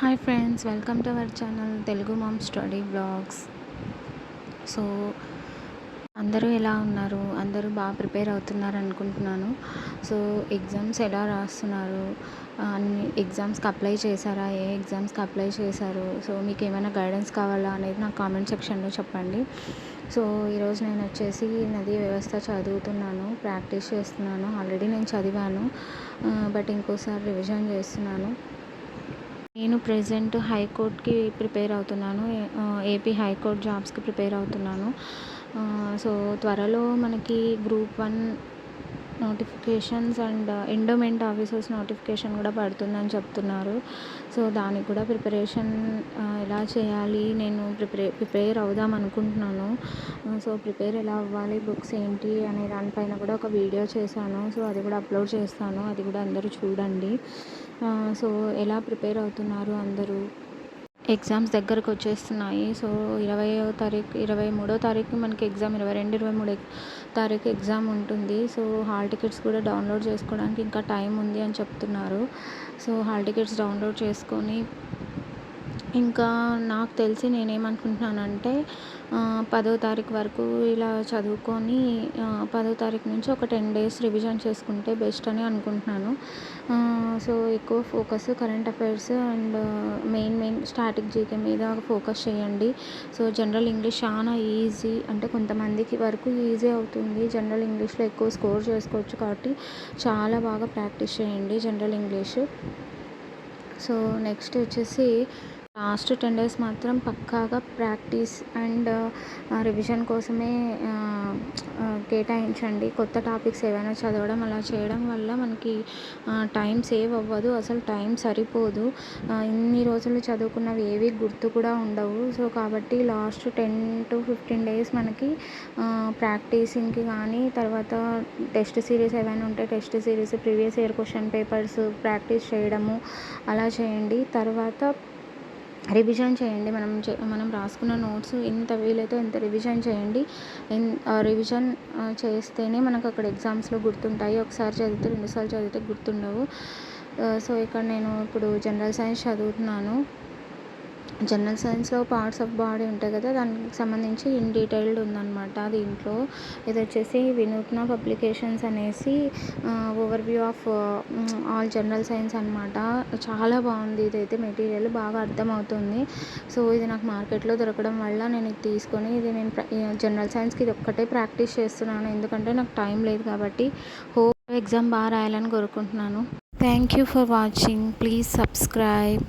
Hi friends welcome to our channel Telugu mom study blogs. So అందరూ ఎలా ఉన్నారు? అందరూ బాగా ప్రిపేర్ అవుతున్నారు అనుకుంటున్నాను. సో ఎగ్జామ్స్ ఎలా రాస్తున్నారు? అన్ని ఎగ్జామ్స్కి అప్లై చేశారా? ఏ ఎగ్జామ్స్కి అప్లై చేశారు? సో మీకు ఏమైనా గైడెన్స్ కావాలా అనేది నాకు కామెంట్ సెక్షన్లో చెప్పండి. సో ఈరోజు నేను వచ్చేసి నదీ వ్యవస్థ చదువుతున్నాను ప్రాక్టీస్ చేస్తున్నాను. ఆల్రెడీ నేను చదివాను బట్ ఇంకోసారి రివిజన్ చేస్తున్నాను. నేను ప్రజెంట్ హైకోర్ట్కి ప్రిపేర్ అవుతున్నాను. ఏపీ హైకోర్ట్ జాబ్స్కి ప్రిపేర్ అవుతున్నాను. సో త్వరలో మనకి group one notifications and endowment officers notification కూడా పడుతుందని చెప్తున్నారు. సో దానికి కూడా ప్రిపరేషన్ ఎలా చేయాలి నేను ప్రిపరే ప్రిపేర్ అవుదాం అనుకుంటున్నాను. సో ప్రిపేర్ ఎలా అవ్వాలి బుక్స్ ఏంటి అనే దానిపైన కూడా ఒక వీడియో చేశాను. సో అది కూడా అప్లోడ్ చేస్తాను. అది కూడా అందరూ చూడండి. సో ఎలా ప్రిపేర్ అవుతున్నారు అందరూ? ఎగ్జామ్స్ దగ్గరకు వచ్చేస్తున్నాయి. సో ఇరవయో తారీఖు ఇరవై మూడో తారీఖు మనకి ఎగ్జామ్ ఇరవై రెండు ఇరవై మూడు తారీఖు ఎగ్జామ్ ఉంటుంది. సో హాల్ టికెట్స్ కూడా డౌన్లోడ్ చేసుకోవడానికి ఇంకా టైం ఉంది అని చెప్తున్నారు. సో హాల్ టికెట్స్ డౌన్లోడ్ చేసుకొని ఇంకా నాకు తెలిసి నేనేమనుకుంటున్నానంటే పదో తారీఖు వరకు ఇలా చదువుకొని పదో తారీఖు నుంచి ఒక టెన్ డేస్ రివిజన్ చేసుకుంటే బెస్ట్ అని అనుకుంటున్నాను. సో ఎక్కువ focus current affairs and main main static G K మీద ఫోకస్ చేయండి. సో జనరల్ ఇంగ్లీష్ చాలా ఈజీ అంటే కొంతమందికి వరకు ఈజీ అవుతుంది. జనరల్ ఇంగ్లీష్లో ఎక్కువ స్కోర్ చేసుకోవచ్చు కాబట్టి చాలా బాగా ప్రాక్టీస్ చేయండి జనరల్ ఇంగ్లీష్. సో నెక్స్ట్ వచ్చేసి లాస్ట్ టెన్ డేస్ మాత్రం పక్కాగా ప్రాక్టీస్ అండ్ రివిజన్ కోసమే కేటాయించండి. కొత్త టాపిక్స్ ఏవైనా చదవడం అలా చేయడం వల్ల మనకి టైం సేవ్ అవ్వదు. అసలు టైం సరిపోదు. ఇన్ని రోజులు చదువుకున్నవి ఏవి గుర్తు కూడా ఉండవు. సో కాబట్టి last ten to fifteen days మనకి ప్రాక్టీసింగ్కి కానీ తర్వాత టెస్ట్ సిరీస్ ఏవైనా ఉంటే test series previous year question papers practice చేయడము అలా చేయండి. తర్వాత రివిజన్ చేయండి. మనం మనం రాసుకున్న నోట్స్ ఎంత వీలైతే ఎంత రివిజన్ చేయండి. రివిజన్ చేస్తేనే మనకు అక్కడ ఎగ్జామ్స్లో గుర్తుంటాయి. ఒకసారి చదివితే రెండుసార్లు చదివితే గుర్తుండవు. సో ఇక్కడ నేను ఇప్పుడు జనరల్ సైన్స్ చదువుతున్నాను. జనరల్ సైన్స్లో పార్ట్స్ ఆఫ్ బాడీ ఉంటాయి కదా దానికి సంబంధించి ఇన్ డీటెయిల్డ్ ఉందన్నమాట. దీంట్లో ఇది వచ్చేసి వినూత్న పబ్లికేషన్స్ అనేసి overview of all general science అనమాట చాలా బాగుంది ఇదైతే మెటీరియల్ బాగా అర్థమవుతుంది. సో ఇది నాకు మార్కెట్లో దొరకడం వల్ల నేను ఇది తీసుకొని ఇది నేను జనరల్ సైన్స్కి ఇది ఒక్కటే ప్రాక్టీస్ చేస్తున్నాను. ఎందుకంటే నాకు టైం లేదు కాబట్టి హోప్ ఎగ్జామ్ బాగా రాయాలని కోరుకుంటున్నాను. Thank you for watching please subscribe